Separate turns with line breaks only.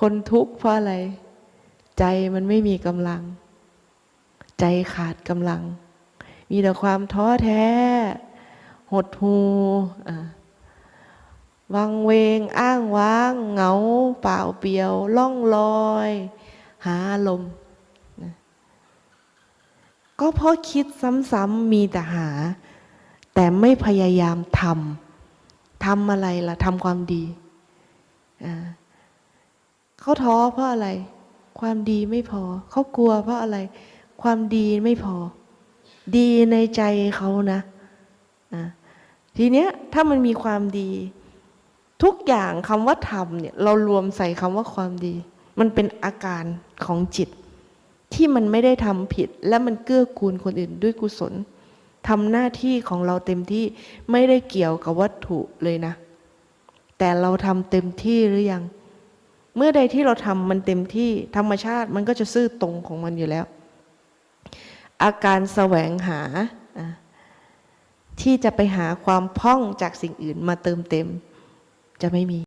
คนทุกข์เพราะอะไร ใจมันไม่มีกำลัง ใจขาดกำลัง มีแต่ความท้อแท้ หดหู่วังเวง อ้างว้าง เหงา เปล่าเปลี่ยว ล่องลอย หาลม ก็เพราะคิดซ้ำๆมีแต่หา แต่ไม่พยายามทำทำอะไรล่ะทำความดีอ่า เขาท้อเพราะอะไร ความดีไม่พอ เขากลัวเพราะอะไร ความดีไม่พอ ดีในใจเขานะอะทีเนี้ยถ้ามันมีความดี ทุกอย่างคำว่าทำเนี่ย เรารวมใส่คำว่าความดี มันเป็นอาการของจิต ที่มันไม่ได้ทำผิด และมันเกื้อกูลคนอื่นด้วยกุศลทำหน้าที่ของเราเต็มที่ไม่ได้เกี่ยวกับวัตถุเลยนะ แต่เราทำเต็มที่หรือยัง เมื่อใดที่เราทำมันเต็มที่ธรรมชาติมันก็จะซื่อตรงของมันอยู่แล้ว อาการแสวงหาที่จะไปหาความพ่องจากสิ่งอื่นมาเติมเต็ม จะไม่มี